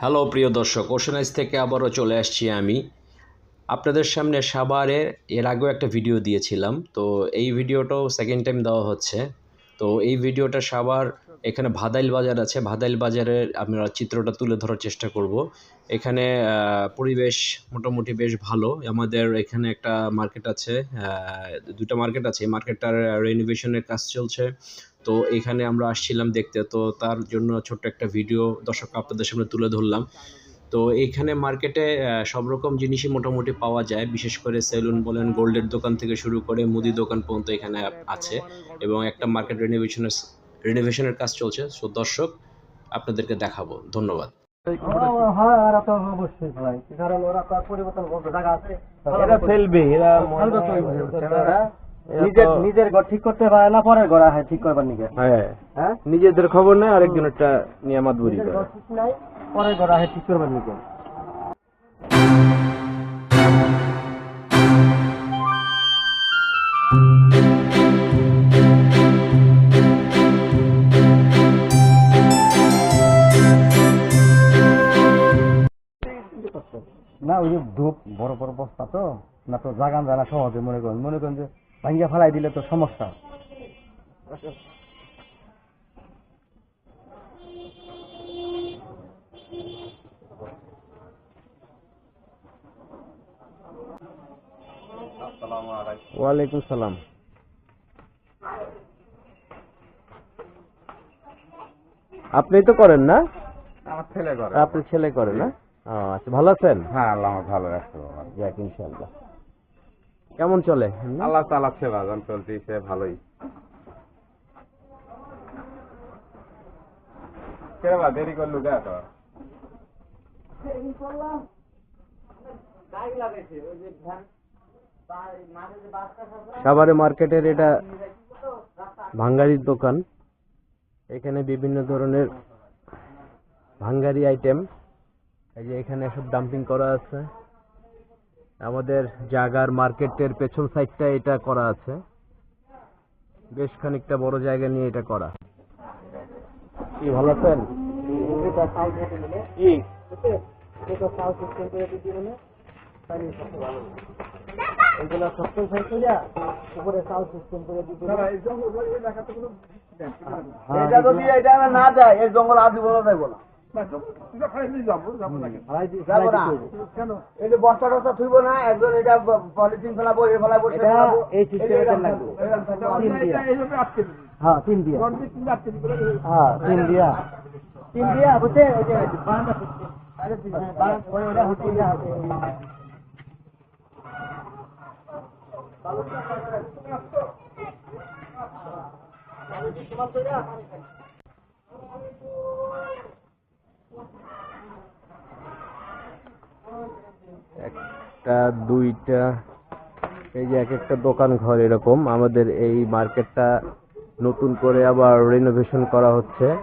Hello, প্রিয় দর্শক ওশনাইজ থেকে আবারও চলে আসছি আমি। আপনাদের সামনে সাভারে এর আগেও একটা ভিডিও দিয়েছিলাম। তো এই ভিডিওটাও সেকেন্ড টাইম দেওয়া হচ্ছে। তো এই ভিডিওটা সাভার, এখানে ভাদাইল বাজার আছে। ভাদাইল বাজারের আমরা চিত্রটা তুলে ধরার চেষ্টা করব। এখানে পরিবেশ মোটামুটি বেশ ভালো। আমাদের এখানে একটা মার্কেট আছে দুটো মার্কেট আছে। এই মার্কেটটার রেনোভেশনের কাজ চলছে। তো এখানে আমরা আসছিলাম দেখতে। তো তার জন্য ছোট্ট একটা ভিডিও দর্শক আপনাদের সামনে তুলে ধরলাম। তো এইখানে মার্কেটে সব রকম জিনিসই মোটামুটি পাওয়া যায়। বিশেষ করে সেলুন বলেন গোল্ডের দোকান থেকে শুরু করে মুদি দোকান পর্যন্ত এখানে আছে এবং একটা মার্কেট রেনোভেশনের রেনোভেশনের কাজ চলছে। সো দর্শক আপনাদেরকে দেখাবো। ধন্যবাদ। হ্যাঁ পরিবর্তন জায়গা আছে। এরা ফেলবে এরা নিজের নিজের ঘর ঠিক করতে পারে না পরের ঘর হ্যাঁ ঠিক করবার নিকে। হ্যাঁ। হ্যাঁ? নিজেদের খবর নেই আরেকজনেরটা নিয়ামাত বুড়ি নিজের করে। পরের ঘর হ্যাঁ ঠিক করবার নিকে। না ওই যে ধূপ বড় বড় বস্তা তো না তো জাগান যায় না সহজে মনে করেন। মনে করেন যে ভাঙ্গা ফেলাই দিলে তো সমস্যা। ওয়ালাইকুম সালাম। আপনি তো করেন না? আমার ছেলে করে। আপনি ছেলে করে না? ও, আচ্ছা ভালো আছেন? হ্যাঁ আল্লাহ ভালো বাবা। যাক ইনশাআল্লাহ। কেমন চলে? আল্লাহ চালাচ্ছে বাগান চলতেছে ভালোই। কে বা দেরি করলু তো সাভারে মার্কেটের এটা ভাঙ্গারির দোকান। এখানে বিভিন্ন ধরনের ভাঙ্গারি আইটেম। এই যে এখানে সব ডাম্পিং করা আছে। আমাদের জাগার মার্কেটের পেছন সাইডটা এটা করা আছে। বেশ খানিকটা বড় জায়গা নিয়ে এটা করা। কি ভালো আছেন? এটা না যায় এই জঙ্গল আদি বলা যাইব না। যাব না এই যে বস্তা টস্তা থুইব না একজন এটা পলিথিন ফেলাবো এ ফেলাবো সে এটা ফেলাবো এই সিস্টেমে লাগবে তিন দিয়া হ্যাঁ তিন দিয়া হ্যাঁ তিন দিয়া তিন দিয়া বুঝছে ওই যে বারান্দা system। আরে বারান্দা ওই ওটা হচ্ছে ইয়া আছে। একটা, দুইটা, এই যে এক একটা দোকান ঘর এরকম। আমাদের এই মার্কেটটা নতুন করে আবার রিনোভেশন করা হচ্ছে।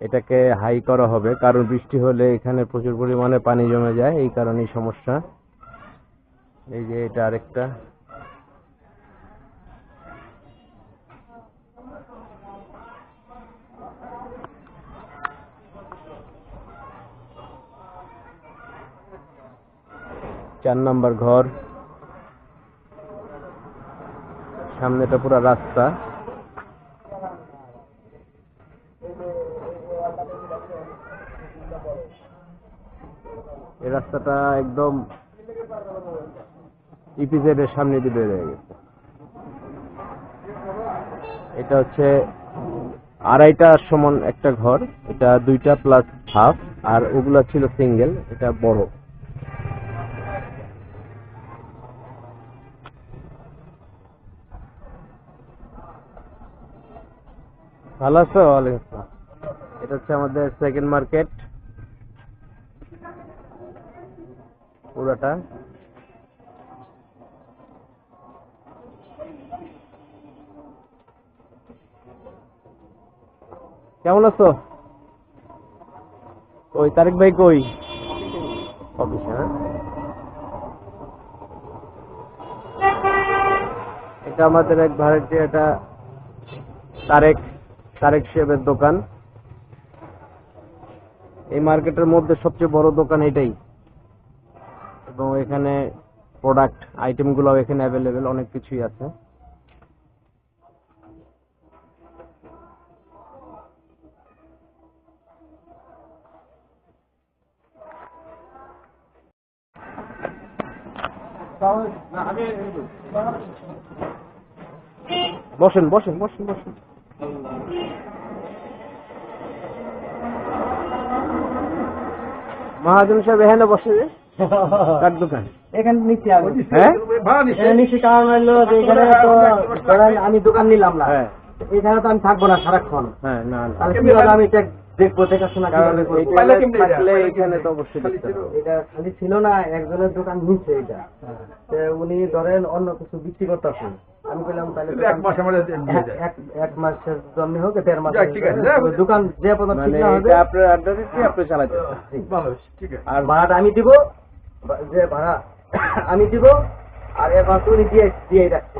এটাকে হাই করা হবে। কারণ বৃষ্টি হলে এখানে প্রচুর পরিমাণে পানি জমে যায়। এই কারণেই সমস্যা। এই যে এটা আরেকটা। চার নাম্বার ঘর। সামনেটা পুরো রাস্তা। এই রাস্তাটা একদম ইপিজেড এর সামনে দিয়ে বের গেছে। এটা হচ্ছে আড়াইটা সমান একটা ঘর। এটা দুইটা প্লাস হাফ আর ওগুলা ছিল সিঙ্গেল এটা বড়। ভালো আছো? ওয়ালাইকুম এটা হচ্ছে আমাদের সেকেন্ড মার্কেট পুরাটা। কেমন আছো? ওই তারেক ভাই কই? অফিসে হ্যাঁ? এটা আমাদের এক ভারতীয়, এটা তারেক। তারেক সাহেবের দোকান। এই মার্কেটের মধ্যে সবচেয়ে বড় দোকান এটাই। এবং এখানে প্রোডাক্ট আইটেমগুলো এখানে অ্যাভেলেবেল অনেক কিছুই আছে। বসেন বসেন বসেন বসেন। মহাজন সাহেব এখানে বসে যে? কার দোকান। এখানে হ্যাঁ? নিচে নিচ্ছি কারণ হলো যে এখানে তো আমি দোকান নিলাম না। হ্যাঁ। এখানে তো আমি থাকব না সারাক্ষণ। হ্যাঁ না তাহলে আমি দেখব দেখাশোনা কারণ কীভাবে করব? এখানে তো অবশ্যই এটা খালি ছিল না একজনের দোকান নিচ্ছে এটা। উনি ধরেন অন্য কিছু বিক্রি করতেছে। আমি বললাম তাহলে এক মাস এক- এক মাসের জন্য হোক দেড় মাস ঠিক আছে, দোকান যে পর্যন্ত মানে ঠিক না হবে আপনার আড্ডা দিচ্ছি আপনি চালাতে ভালো ঠিক আছে। আর ভাড়াটা আমি দিব যে ভাড়া আমি দিব আর অ্যাডভান্স উনি দিয়ে দিয়ে রাখছে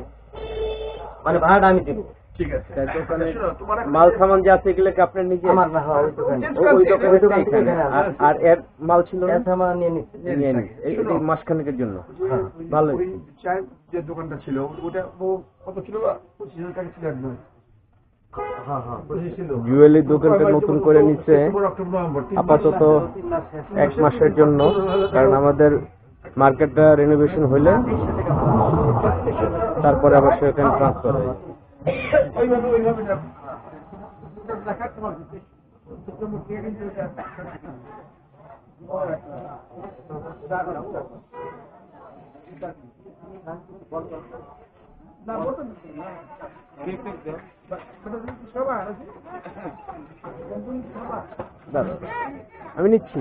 মানে ভাড়াটা আমি দিব। ঠিক আছে। দোকানে মাল সামান যা আছে এগুলো কি আপনার নিজে আমার না ওই দোকানে। ওই দোকানে ওই দোকান থেকে। এখানে। এখানে আর- এর মাল ছিল না? নিয়ে নিয়ে এই এই মাসখানেকের জন্য। হ্যাঁ। ভালো। চায়ের যে দোকানটা ছিল ওটা কত ছিল? পঁচিশ হাজার টাকা ছিল একদম। হ্যাঁ হ্যাঁ জুয়েলারি দোকানটা নতুন করে নিচ্ছে। সেপ্টেম্বর, অক্টোবর নভেম্বর তিন মাস। আপাতত এক মাসের জন্য কারণ আমাদের মার্কেটটা রেনোভেশন হইলে তারপরে আবার সেখানে ট্রান্সফার হয়। ওইভাবে ওইভাবে যা- দেখাতে পারছি সেপ্টেম্বর থেকে কিন্তু এটা- না, বলতে দিচ্ছি না। সেটা যদি সবাই আছে। দাঁড়াও। আমি নিচ্ছি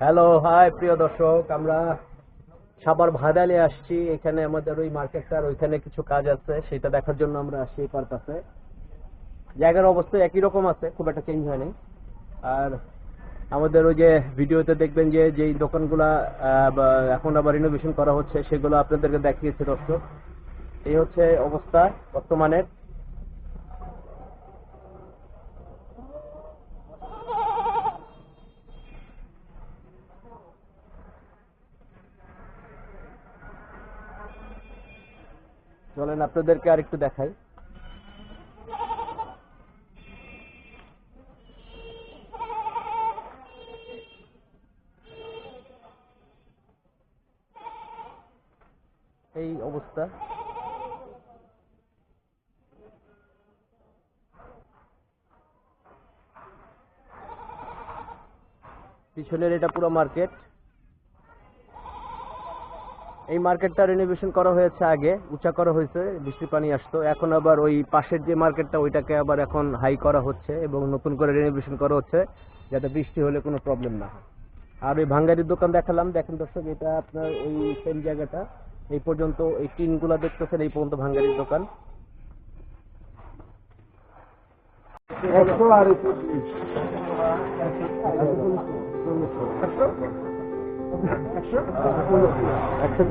হ্যালো হাই প্রিয় দর্শক, আমরা সাবার ভাদালে আসছি। এখানে আমাদের ওই মার্কেটটার ওইখানে কিছু কাজ আছে, সেটা দেখার জন্য আমরা আসছি এই পারপাসে জায়গার অবস্থা একই রকম আছে, খুব একটা চেঞ্জ হয়নি। আর আমাদের ওই যে ভিডিওতে দেখবেন যে, যেই দোকানগুলা এখন আবার রিনোভেশন করা হচ্ছে, সেগুলো আপনাদেরকে দেখিয়েছে দর্শক। এই হচ্ছে অবস্থা বর্তমানের। চলেন আপনাদেরকে আর একটু দেখাই। এই অবস্থা। পিছনের এটা পুরো মার্কেট। এই মার্কেটটা রিনোভেশন করা হয়েছে আগে উঁচা করা হয়েছে বৃষ্টির পানি আসতো। এখন আবার ওই পাশের যে মার্কেটটা ওইটাকে আবার এখন হাই করা হচ্ছে এবং নতুন করে রিনোভেশন করা হচ্ছে যাতে বৃষ্টি হলে কোনো প্রবলেম না হয়। আর ওই ভাঙ্গারির দোকান দেখালাম। দেখেন দর্শক এটা আপনার ওই সেম জায়গাটা। এই পর্যন্ত এই টিনগুলা দেখতেছেন এই পর্যন্ত ভাঙ্গারির দোকান। একশো আর।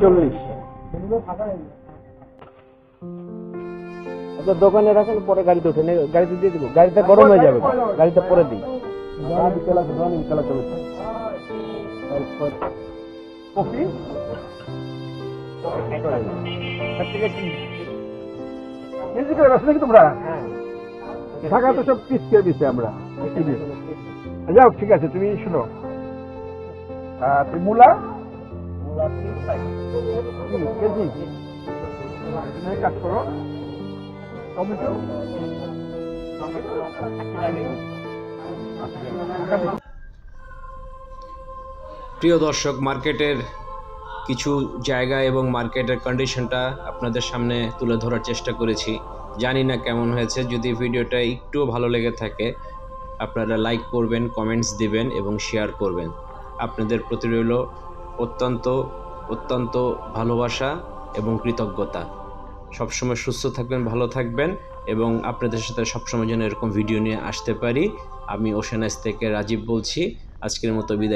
চল্লিশ। আচ্ছা দোকানে রাখেন, পরে গাড়িতে উঠে গাড়িতে দিয়ে দিব। গাড়িটা গরম হয়ে যাবে। গাড়িটা পরে দিই। তোমরা ঢাকা তো সব পিস করে দিচ্ছে আমরা। যাও, ঠিক আছে, তুমি শুনো। মূলা? কেজি? এক কাজ করো। টমেটো? প্রিয় দর্শক মার্কেটের কিছু জায়গা এবং মার্কেটের কন্ডিশনটা আপনাদের সামনে তুলে ধরার চেষ্টা করেছি। জানি না কেমন হয়েছে যদি ভিডিওটা একটুও ভালো লেগে থাকে আপনারা লাইক করবেন কমেন্টস দিবেন এবং শেয়ার করবেন। আপনাদের প্রতি রইল অত্যন্ত অত্যন্ত ভালোবাসা এবং কৃতজ্ঞতা। সবসময় সুস্থ থাকবেন, ভালো থাকবেন এবং আপনাদের সাথে সবসময় যেন এরকম ভিডিও নিয়ে আসতে পারি। আমি ওশানাইজ থেকে রাজীব বলছি। আজকের মতো বিদায়।